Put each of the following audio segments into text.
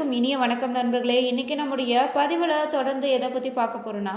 அனைவருக்கும் இனிய வணக்கம் நண்பர்களே. இன்றைக்கி நம்முடைய பதிவில் தொடர்ந்து எதை பற்றி பார்க்க போகிறோன்னா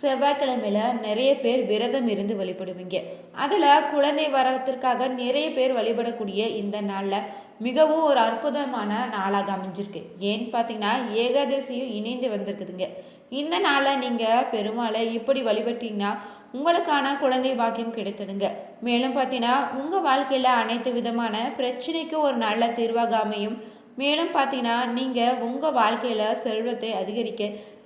செவ்வாய்க்கிழமையில் நிறைய பேர் விரதம் இருந்து வழிபடுவீங்க. அதில் குழந்தை வரத்திற்காக நிறைய பேர் வழிபடக்கூடிய இந்த நாளில் மிகவும் ஒரு அற்புதமான நாளாக அமைஞ்சிருக்கு. ஏன்னு பார்த்தீங்கன்னா ஏகாதசியும் இணைந்து வந்திருக்குதுங்க. இந்த நாளில் நீங்கள் பெருமாளை இப்படி வழிபட்டீங்கன்னா உங்களுக்கான குழந்தை பாக்கியம் கிடைத்திடுங்க. மேலும் பார்த்தீங்கன்னா உங்கள் வாழ்க்கையில் அனைத்து விதமான பிரச்சனைக்கும் ஒரு நல்ல தீர்வாக அமையும். மேலும் பார்த்தீங்கன்னா நீங்கள் உங்கள் வாழ்க்கையில் செல்வத்தை அதிகரிக்க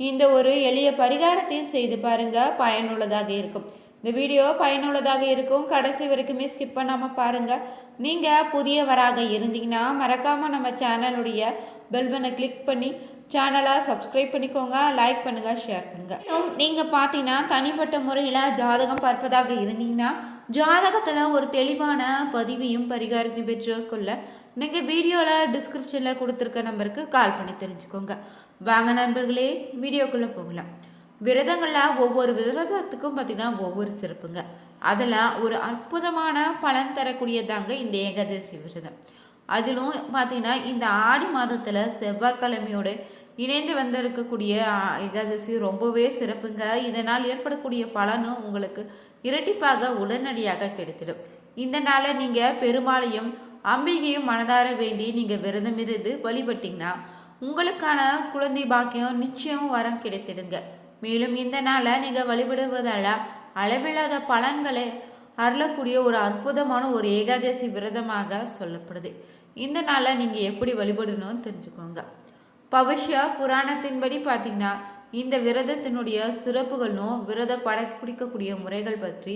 இந்த ஒரு எளிய பரிகாரத்தையும் செய்து பாருங்கள் பயனுள்ளதாக இருக்கும். இந்த வீடியோ பயனுள்ளதாக இருக்கும். கடைசி வரைக்குமே ஸ்கிப் பண்ணாமல் பாருங்கள் நீங்கள் புதியவராக இருந்தீங்கன்னா மறக்காமல் நம்ம சேனலுடைய பெல்பனை கிளிக் பண்ணி சேனலை சப்ஸ்கிரைப் பண்ணிக்கோங்க. லைக் பண்ணுங்கள் ஷேர் பண்ணுங்கள் நீங்கள் பார்த்தீங்கன்னா தனிப்பட்ட முறையில் ஜாதகம் பார்ப்பதாக இருந்தீங்கன்னா ஜாதகத்தில் ஒரு தெளிவான பதிவையும் பரிகாரத்தையும் பெற்றுக்கொள்ள நீங்கள் வீடியோவில் டிஸ்கிரிப்ஷனில் கொடுத்துருக்க நம்பருக்கு கால் பண்ணி தெரிஞ்சுக்கோங்க. வாங்க நண்பர்களே வீடியோக்குள்ளே போகலாம். விரதங்களில் ஒவ்வொரு விரதத்துக்கும் பார்த்திங்கன்னா ஒவ்வொரு சிறப்புங்க. அதில் ஒரு அற்புதமான பலன் தரக்கூடியதாங்க இந்த ஏகாதசி விரதம். அதிலும் பார்த்திங்கன்னா இந்த ஆடி மாதத்தில் செவ்வாய்க்கிழமையோட இணைந்து வந்திருக்கக்கூடிய ஏகாதசி ரொம்பவே சிறப்புங்க. இதனால் ஏற்படக்கூடிய பலனும் உங்களுக்கு இரட்டிப்பாக உடனடியாக கிடைத்திடும். இந்த நாளை நீங்கள் பெருமாளையும் அம்பிகையும் மனதார வேண்டி நீங்கள் விரதம் இருந்து வழிபட்டிங்கன்னா உங்களுக்கான குழந்தை பாக்கியம் நிச்சயம் வரம் கிடைத்திடுங்க. மேலும் இந்த நாளை நீங்கள் வழிபடுவதால் அளவில்லாத பலன்களை அருளக்கூடிய ஒரு அற்புதமான ஒரு ஏகாதசி விரதமாக சொல்லப்படுது. இந்த நாளை நீங்கள் எப்படி வழிபடணும்னு தெரிஞ்சுக்கோங்க. பவிஷ்யா புராணத்தின்படி பார்த்தீங்கன்னா இந்த விரதத்தினுடைய சிறப்புகளும் விரத படப்பிடிக்கக்கூடிய முறைகள் பற்றி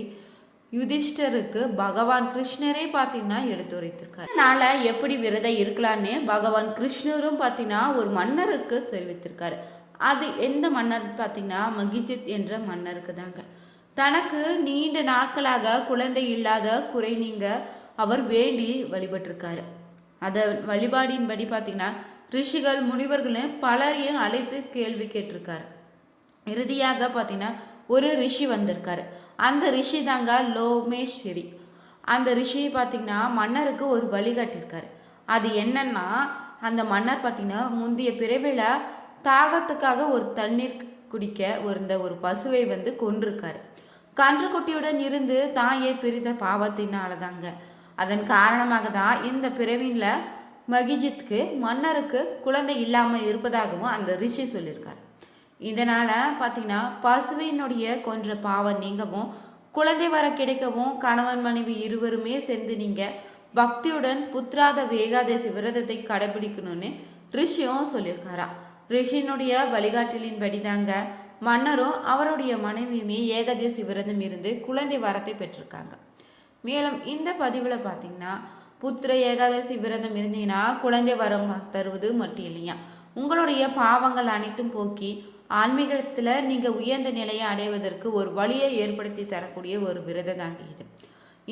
யுதிஷ்டருக்கு பகவான் கிருஷ்ணரே பார்த்தீங்கன்னா எடுத்துரைத்திருக்கார். அதனால எப்படி விரதம் இருக்கலான்னு பகவான் கிருஷ்ணரும் பார்த்தீங்கன்னா ஒரு மன்னருக்கு தெரிவித்திருக்காரு. அது எந்த மன்னர் பார்த்தீங்கன்னா மகிஜித் என்ற மன்னருக்கு தாங்க. தனக்கு நீண்ட நாட்களாக குழந்தை இல்லாத குறை நீங்க அவர் வேண்டி வழிபட்டிருக்காரு. அதை வழிபாடின்படி பார்த்தீங்கன்னா ரிஷிகள் முனிவர்களும் பலரையும் அழைத்து கேள்வி கேட்டிருக்காரு. இறுதியாக பார்த்தீங்கன்னா ஒரு ரிஷி வந்திருக்காரு. அந்த ரிஷி தாங்க லோமேஸ்வரி. அந்த ரிஷி பார்த்திங்கன்னா மன்னருக்கு ஒரு வழிகாட்டியிருக்காரு அது என்னன்னா அந்த மன்னர் பார்த்திங்கன்னா முந்தைய பிறவில தாகத்துக்காக ஒரு தண்ணீர் குடிக்க ஒரு இந்த ஒரு பசுவை வந்து கொன்றிருக்காரு. கன்றுக்குட்டியுடன் இருந்து தாயை பிரித்த பாவத்தினால தாங்க அதன் காரணமாக தான் இந்த பிறவியில் மகிஜித்துக்கு மன்னருக்கு குழந்தை இல்லாமல் இருப்பதாகவும் அந்த ரிஷி சொல்லியிருக்கார். இதனால் பார்த்தீங்கன்னா பசுவினுடைய கொன்ற பாவம் நீங்கவும் குழந்தை வர கிடைக்கவும் கணவன் மனைவி இருவருமே சேர்ந்து நீங்கள் பக்தியுடன் புத்திராத ஏகாதசி விரதத்தை கடைபிடிக்கணும்னு ரிஷியும் சொல்லியிருக்காரா. ரிஷியினுடைய வழிகாட்டலின்படி தாங்க மன்னரும் அவருடைய மனைவியுமே ஏகாதசி விரதம் இருந்து குழந்தை வரத்தை பெற்றிருக்காங்க. மேலும் இந்த பதிவில் பார்த்தீங்கன்னா புத்திர ஏகாதசி விரதம் இருந்தீங்கன்னா குழந்தை வரம் தருவது மட்டும் இல்லையா? உங்களுடைய பாவங்கள் அனைத்தும் போக்கி ஆன்மீகத்தில் நீங்கள் உயர்ந்த நிலையை அடைவதற்கு ஒரு வழியை ஏற்படுத்தி தரக்கூடிய ஒரு விரதம் தாங்க இது.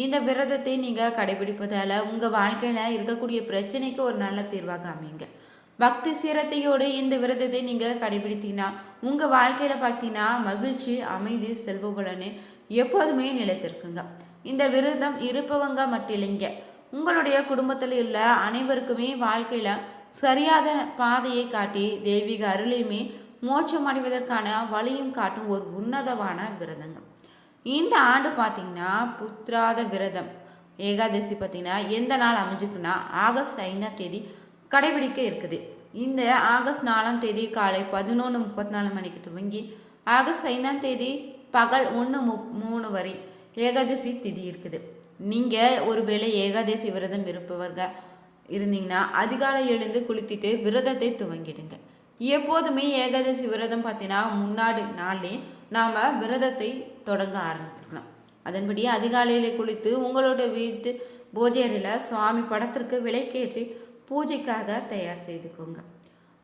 இந்த விரதத்தை நீங்கள் கடைபிடிப்பதால் உங்கள் வாழ்க்கையில் இருக்கக்கூடிய பிரச்சனைக்கு ஒரு நல்ல தீர்வாக அமைங்க பக்தி சீரத்தையோடு இந்த விரதத்தை நீங்கள் கடைபிடித்தீங்கன்னா உங்கள் வாழ்க்கையில் பார்த்தீங்கன்னா மகிழ்ச்சி அமைதி செல்வபலன்னு எப்போதுமே நிலைத்திருக்குங்க. இந்த விரதம் இருப்பவங்க மட்டும் இல்லைங்க. உங்களுடைய குடும்பத்தில் உள்ள அனைவருக்குமே வாழ்க்கையில் சரியாத பாதையை காட்டி தெய்வீக அருளையுமே மோட்சம் அடைவதற்கான வழியும் காட்டும் ஒரு உன்னதமான விரதங்கள் இந்த ஆண்டு பார்த்தீங்கன்னா புத்திராத விரதம். ஏகாதசி பார்த்தீங்கன்னா எந்த நாள் அமைஞ்சிருக்குன்னா ஆகஸ்ட் ஐந்தாம் தேதி கடைபிடிக்க இருக்குது. இந்த ஆகஸ்ட் நாலாம் தேதி காலை பதினொன்று முப்பத்தி நாலு மணிக்கு துவங்கி ஆகஸ்ட் ஐந்தாம் தேதி பகல் ஒன்று மு மூணு வரை ஏகாதசி திதி இருக்குது. நீங்கள் ஒருவேளை ஏகாதசி விரதம் இருப்பவர்கள் இருந்தீங்கன்னா அதிகாலை எழுந்து குளித்துட்டு விரதத்தை துவங்கிடுங்க. எப்போதுமே ஏகாதசி விரதம் பார்த்தீங்கன்னா முன்னாடி நாளே நாம் விரதத்தை தொடங்க ஆரம்பிச்சிருக்கணும் அதன்படி அதிகாலையில் குளித்து உங்களோட வீட்டு பூஜை அறையில் சுவாமி படத்திற்கு விலைக்கேற்றி பூஜைக்காக தயார் செய்துக்கோங்க.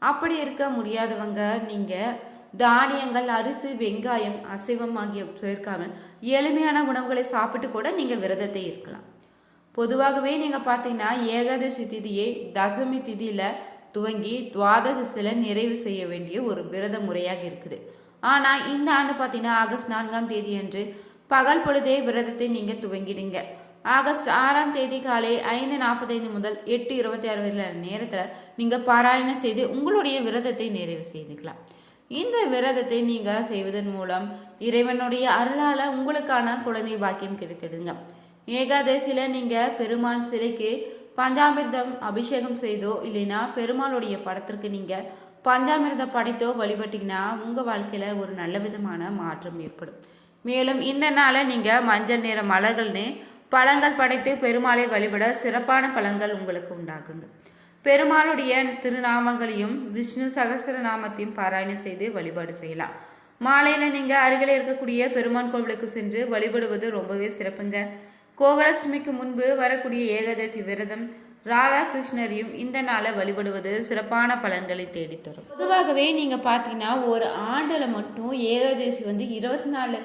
அப்படி இருக்க முடியாதவங்க நீங்கள் தானியங்கள் அரிசி வெங்காயம் அசைவம் ஆகிய சேர்க்காமல் எளிமையான உணவுகளை சாப்பிட்டு கூட நீங்கள் விரதத்தை இருக்கலாம். பொதுவாகவே நீங்கள் பார்த்தீங்கன்னா ஏகாதசி திதியை தசமி திதியில் துவங்கி துவாதசியில் நிறைவு செய்ய வேண்டிய ஒரு விரத முறையாக இருக்குது. ஆனால் இந்த ஆண்டு பார்த்தீங்கன்னா ஆகஸ்ட் நான்காம் தேதி அன்று பகல் பொழுதே விரதத்தை நீங்கள் துவங்கிடுங்க. ஆகஸ்ட் ஆறாம் தேதி காலை ஐந்து நாற்பத்தைந்து முதல் எட்டு இருபத்தி ஆறு வரையிலான நேரத்தில் நீங்கள் பாராயணம் செய்து உங்களுடைய விரதத்தை நிறைவு செய்துக்கலாம். இந்த விரதத்தை நீங்கள் செய்வதன் மூலம் இறைவனுடைய அருளால் உங்களுக்கான குழந்தை பாக்கியம் கிடைத்திடுங்க. ஏகாதசியில் நீங்கள் பெருமாள் சிலைக்கு பஞ்சாமிர்தம் அபிஷேகம் செய்தோ இல்லைன்னா பெருமாளுடைய படத்திற்கு நீங்கள் பஞ்சாமிர்தம் படைத்தோ வழிபட்டிங்கன்னா உங்கள் வாழ்க்கையில் ஒரு நல்ல விதமான மாற்றம் ஏற்படும். மேலும் இந்த நாளை நீங்கள் மஞ்சள் நிற மலர்கள்னு பழங்கள் படைத்து பெருமாளை வழிபட சிறப்பான பழங்கள் உங்களுக்கு உண்டாகுங்க. பெருமாளுடைய திருநாமங்களையும் விஷ்ணு சகசரநாமத்தையும் பாராயணம் செய்து வழிபாடு செய்யலாம். மாலையில் நீங்கள் அருகில் இருக்கக்கூடிய பெருமான் கோவிலுக்கு சென்று வழிபடுவது ரொம்பவே சிறப்புங்க. கோகுலாஷ்டமிக்கு முன்பு வரக்கூடிய ஏகாதசி விரதம் ராதாகிருஷ்ணரையும் இந்த நாளை வழிபடுவது சிறப்பான பலன்களை தேடித்தரும் பொதுவாகவே நீங்கள் பார்த்தீங்கன்னா ஒரு ஆண்டில் மட்டும் ஏகாதசி வந்து இருபத்தி நாலு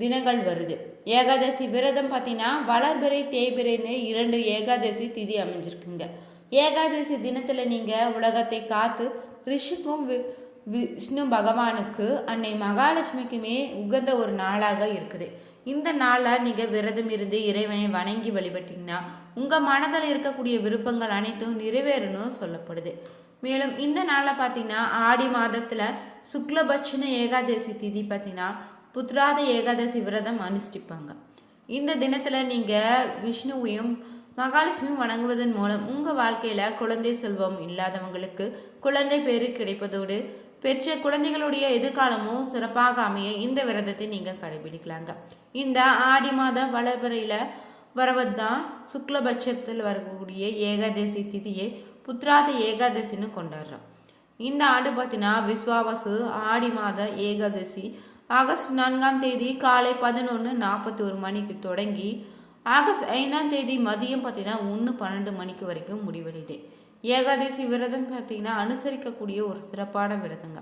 தினங்கள் வருது. ஏகாதசி விரதம் பார்த்தீங்கன்னா வளர்பிறை தேய்பிறைன்னு இரண்டு ஏகாதசி திதி அமைஞ்சிருக்குங்க. ஏகாதசி தினத்தில் நீங்கள் உலகத்தை காத்து ரிஷிக்கும் வி விஷ்ணு பகவானுக்கு அன்னை மகாலட்சுமிக்குமே உகந்த ஒரு நாளாக இருக்குது. இந்த நாளில் நீங்கள் விரதம் இருந்து இறைவனை வணங்கி வழிபட்டிங்கன்னா உங்கள் மனதில் இருக்கக்கூடிய விருப்பங்கள் அனைத்தும் நிறைவேறணும் சொல்லப்படுது. மேலும் இந்த நாளில் பார்த்தீங்கன்னா ஆடி மாதத்தில் சுக்லபட்சண ஏகாதசி திதி பார்த்தீங்கன்னா புத்ராத ஏகாதசி விரதம் அனுஷ்டிப்பாங்க. இந்த தினத்தில் நீங்கள் விஷ்ணுவையும் மகாலட்சுமி வணங்குவதன் மூலம் உங்கள் வாழ்க்கையில் குழந்தை செல்வம் இல்லாதவங்களுக்கு குழந்தை பேரு கிடைப்பதோடு பெற்ற குழந்தைகளுடைய எதிர்காலமும் சிறப்பாக அமைய இந்த விரதத்தை நீங்கள் கடைபிடிக்கலாங்க. இந்த ஆடி மாத வளர்பறையில் வரவது தான் சுக்லபட்சத்தில் வரக்கூடிய ஏகாதசி திதியை புத்ராத ஏகாதசின்னு கொண்டாடுறோம். இந்த ஆண்டு பார்த்தீங்கன்னா விஸ்வாவசு ஆடி மாத ஏகாதசி. ஆகஸ்ட் நான்காம் தேதி காலை பதினொன்று நாற்பத்தி ஒரு மணிக்கு தொடங்கி ஆகஸ்ட் ஐந்தாம் தேதி மதியம் பார்த்தீங்கன்னா ஒன்று பன்னெண்டு மணிக்கு வரைக்கும் முடிவடையுது. ஏகாதசி விரதம் பார்த்தீங்கன்னா அனுசரிக்கக்கூடிய ஒரு சிறப்பான விரதங்க.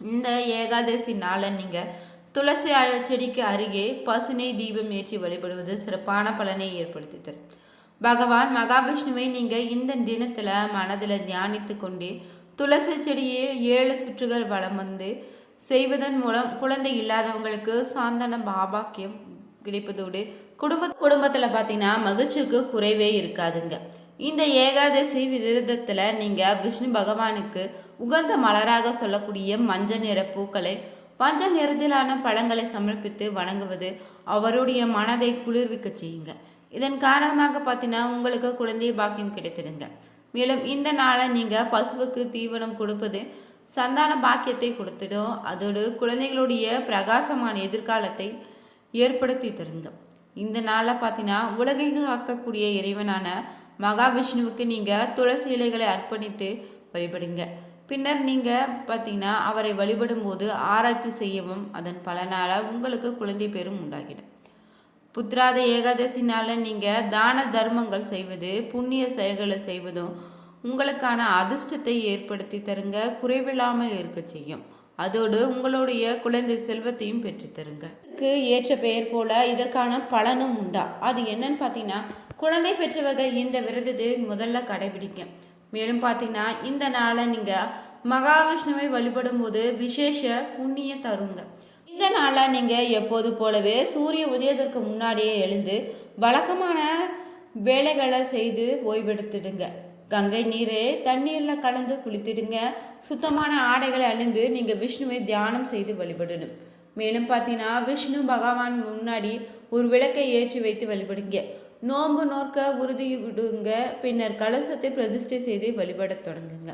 இந்த ஏகாதசி நாளை நீங்கள் துளசி செடிக்கு அருகே பசுனை தீபம் ஏற்றி வழிபடுவது சிறப்பான பலனை ஏற்படுத்தி தரும் பகவான் மகாவிஷ்ணுவை நீங்கள் இந்த தினத்தில் மனதில் தியானித்து கொண்டே துளசி செடியே ஏழு சுற்றுகள் வளம் வந்து செய்வதன் மூலம் குழந்தை இல்லாதவங்களுக்கு சாந்தன பாபாக்கியம் கிடைப்பதோடு குடும்ப குடும்பத்தில் பார்த்தீங்கன்னா மகிழ்ச்சிக்கு குறைவே இருக்காதுங்க. இந்த ஏகாதசி விரதத்தில் நீங்கள் விஷ்ணு பகவானுக்கு உகந்த மலராக சொல்லக்கூடிய மஞ்சள் நிற பூக்களை மஞ்சள் நிறத்திலான பழங்களை சமர்ப்பித்து வணங்குவது அவருடைய மனதை குளிர்விக்க செய்யுங்க. இதன் காரணமாக பார்த்தீங்கன்னா உங்களுக்கு குழந்தை பாக்கியம் கிடைத்திடுங்க. மேலும் இந்த நாளை நீங்கள் பசுவுக்கு தீவனம் கொடுப்பது சந்தான பாக்கியத்தை கொடுத்துடும். அதோடு குழந்தைகளுடைய பிரகாசமான எதிர்காலத்தை ஏற்படுத்தி தருங்க. இந்த நாளில் பார்த்தீங்கன்னா உலகை காக்கக்கூடிய இறைவனான மகாவிஷ்ணுவுக்கு நீங்கள் துளசி இலைகளை அர்ப்பணித்து வழிபடுங்க. பின்னர் நீங்கள் பார்த்தீங்கன்னா அவரை வழிபடும் போது ஆராய்ச்சி செய்யவும் அதன் பலனால் உங்களுக்கு குழந்தை பேரும் உண்டாகிடும். புத்திராத ஏகாதசினால் நீங்கள் தான தர்மங்கள் செய்வது புண்ணிய செயல்களை செய்வதும் உங்களுக்கான அதிர்ஷ்டத்தை ஏற்படுத்தி தருங்க குறைவில்லாமல் இருக்க செய்யும். அதோடு உங்களுடைய குழந்தை செல்வத்தையும் பெற்று தருங்க ஏற்ற பெயர் போல இதற்கான பலனும் உண்டா? அது என்னன்னு பார்த்தீங்கன்னா குழந்தை பெற்றவர்கள் இந்த விரதத்தை முதல்ல கடைபிடிக்க மேலும் பார்த்தீங்கன்னா இந்த நாளை நீங்கள் மகாவிஷ்ணுவை வழிபடும் போது விசேஷ புண்ணியம் தருங்க. இந்த நாளில் நீங்கள் எப்போது போலவே சூரிய உதயத்திற்கு முன்னாடியே எழுந்து வழக்கமான வேலைகளை செய்து ஓய்வெடுத்துடுங்க. கங்கை நீரே தண்ணீரில் கலந்து குளித்திடுங்க. சுத்தமான ஆடைகளை அணிந்து நீங்கள் விஷ்ணுவை தியானம் செய்து வழிபடணும். மேலும் பார்த்தீங்கன்னா விஷ்ணு பகவான் முன்னாடி ஒரு விளக்கை ஏற்றி வைத்து வழிபடுங்க. நோன்பு நோக்க உறுதி விடுங்க பின்னர் கலசத்தை பிரதிஷ்டை செய்து வழிபடத் தொடங்குங்க.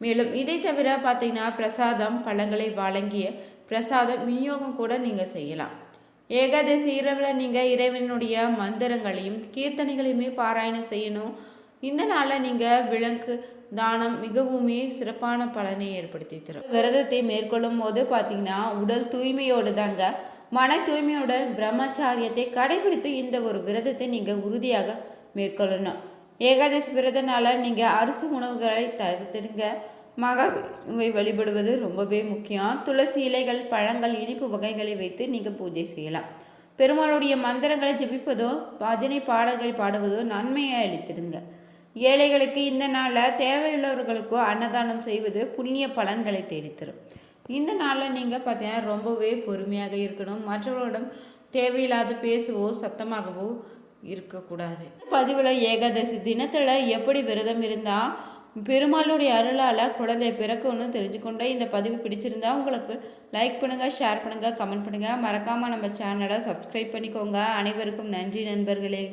மேலும் இதை தவிர பார்த்தீங்கன்னா பிரசாதம் பழங்களை வழங்கிய பிரசாதம் விநியோகம் கூட நீங்கள் செய்யலாம். ஏகாதசி இரவில் நீங்கள் இறைவனுடைய மந்திரங்களையும் கீர்த்தனைகளையுமே பாராயணம் செய்யணும். இந்த நாளில் நீங்கள் விலங்கு தானம் மிகவுமே சிறப்பான பலனை ஏற்படுத்தி தரும் விரதத்தை மேற்கொள்ளும் போது பார்த்தீங்கன்னா உடல் தூய்மையோடு தாங்க மன தூய்மையோட பிரம்மச்சாரியத்தை கடைபிடித்து இந்த ஒரு விரதத்தை நீங்கள் உறுதியாக மேற்கொள்ளணும். ஏகாதசி விரதனால நீங்கள் அரிசி உணவுகளை தவிர்த்துடுங்க. மகாவை வழிபடுவது ரொம்பவே முக்கியம். துளசி இலைகள் பழங்கள் இனிப்பு வகைகளை வைத்து நீங்கள் பூஜை செய்யலாம். பெருமாளுடைய மந்திரங்களை ஜெபிப்பதோ பஜனை பாடல்கள் பாடுவதோ நன்மையை அளித்திடுங்க. ஏழைகளுக்கு இந்த நாளில் தேவையுள்ளவர்களுக்கோ அன்னதானம் செய்வது புண்ணிய பலன்களை தேடித்தரும். இந்த நாளில் நீங்கள் பார்த்தீங்கன்னா ரொம்பவே பொறுமையாக இருக்கணும். மற்றவர்களிடம் தேவையில்லாத பேசவோ சத்தமாகவோ இருக்கக்கூடாது. பதிவில் ஏகாதசி தினத்தில் எப்படி விரதம் இருந்தால் பெருமாளுடைய அருளால் குழந்தை பிறக்கும்னு தெரிஞ்சுக்கொண்டு இந்த பதிவு பிடிச்சிருந்தா உங்களுக்கு லைக் பண்ணுங்கள் ஷேர் பண்ணுங்கள் கமெண்ட் பண்ணுங்கள் மறக்காமல் நம்ம சேனலை சப்ஸ்கிரைப் பண்ணிக்கோங்க. அனைவருக்கும் நன்றி நண்பர்களே.